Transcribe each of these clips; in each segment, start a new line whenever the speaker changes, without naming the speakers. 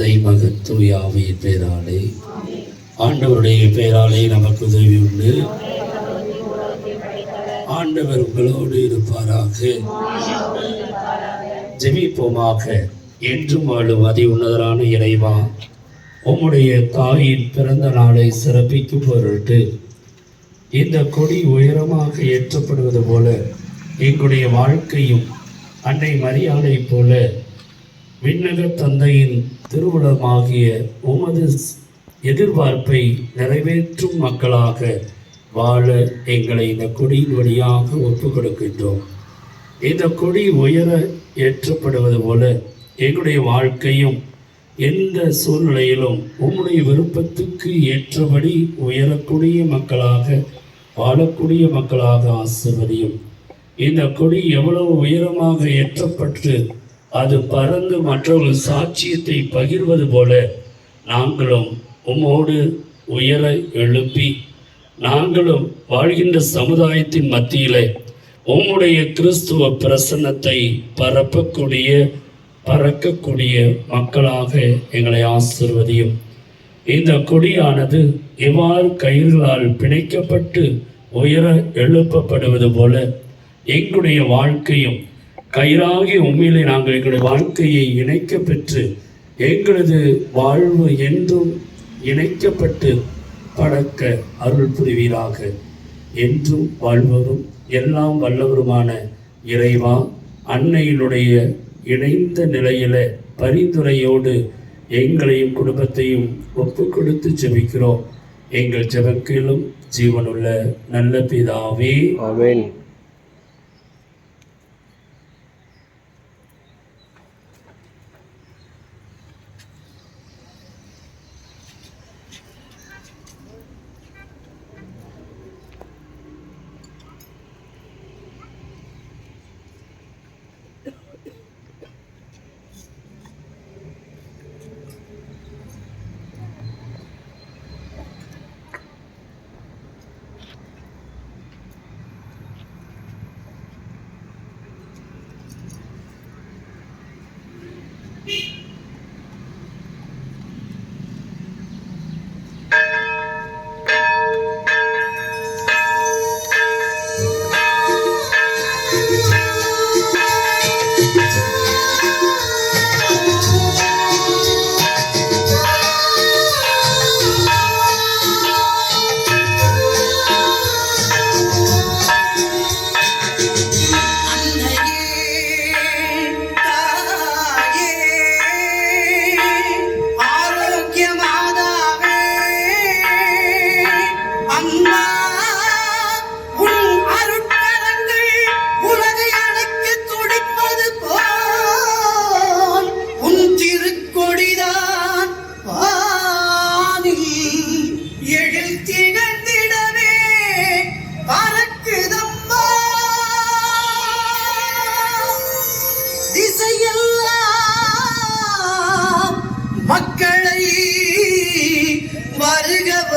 தந்தை மகன் பெயராலே. ஆண்டவருடைய பெயராலே நமக்கு உதவி உண்டு. ஆண்டவர் உங்களோடு இருப்பாராக. ஜெபிப்போமாக. என்றும் வாழும் அதி உன்னதரான இறைவா உம்முடைய தாயின் பிறந்த நாளை சிறப்பிக்கும் பொருட்டு இந்த கொடி உயரமாக ஏற்றப்படுவது போல எங்களுடைய வாழ்க்கையும் அன்னை மரியாதை போல விண்ணக தந்தையின் திருவுளமாகிய உமது எதிர்பார்ப்பை நிறைவேற்றும் மக்களாக வாழ எங்களை இந்த கொடியின் வழியாக ஒப்புக் கொடுக்கின்றோம் இந்த கொடி உயர ஏற்றப்படுவது போல எங்களுடைய வாழ்க்கையும் எந்த சூழ்நிலையிலும் உம்முடைய விருப்பத்துக்கு ஏற்றபடி உயரக்கூடிய மக்களாக வாழக்கூடிய மக்களாக ஆசிர்வதியும். இந்த கொடி எவ்வளவு உயரமாக ஏற்றப்பட்டு அது பறந்து மற்றவர்கள் சாட்சியத்தை பகிர்வது போல நாங்களும் உம்மோடு உயர எழுப்பி நாங்களும் வாழ்கின்ற சமுதாயத்தின் மத்தியிலே உம்முடைய கிறிஸ்துவ பிரசன்னத்தை பரப்பக்கூடிய பறக்கக்கூடிய மக்களாக எங்களை ஆசிர்வதியும். இந்த கொடியானது எவ்வாறு கயிறுகளால் பிணைக்கப்பட்டு உயர எழுப்பப்படுவது போல எங்களுடைய வாழ்க்கையும் கயிறாகி உண்மையிலே நாங்கள் எங்களுடைய வாழ்க்கையை இணைக்க பெற்று எங்களது வாழ்வு என்றும் இணைக்கப்பட்டு படக்க அருள் புரிவீராக. என்றும் வாழ்வரும் எல்லாம் வல்லவருமான இறைவா அன்னையினுடைய இணைந்த நிலையில பரிந்துரையோடு எங்களையும் குடும்பத்தையும் ஒப்பு கொடுத்து ஜெபிக்கிறோம் எங்கள் ஜெபக்கிலும் ஜீவனுள்ள நல்ல பிதாவே.
அவன்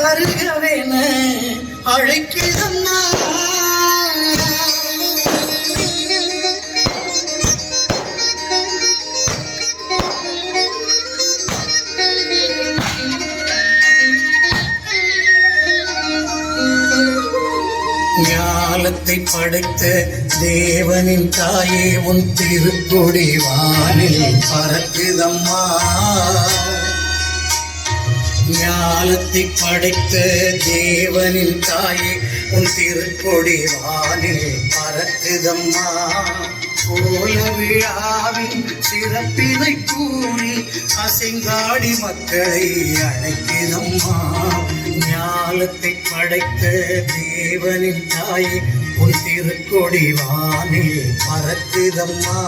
வருகவென அழைக்கிறம்மா ஞாலத்தை படைத்த தேவனின் தாயே உன் திருக்கொடி வானில் பறக்குதம்மா. ஞானத்தை படைத்த தேவனின் தாயே உன் திருக்கொடி வானில் பறக்குதம்மா. கோல விழாவின் சிறப்பினை கூறி அசைங்காடி மக்களை அழைக்கிறம்மா. ஞானத்தை படைத்த தேவனின் தாயே உன் திருக்கொடி வானில் பறக்குதம்மா.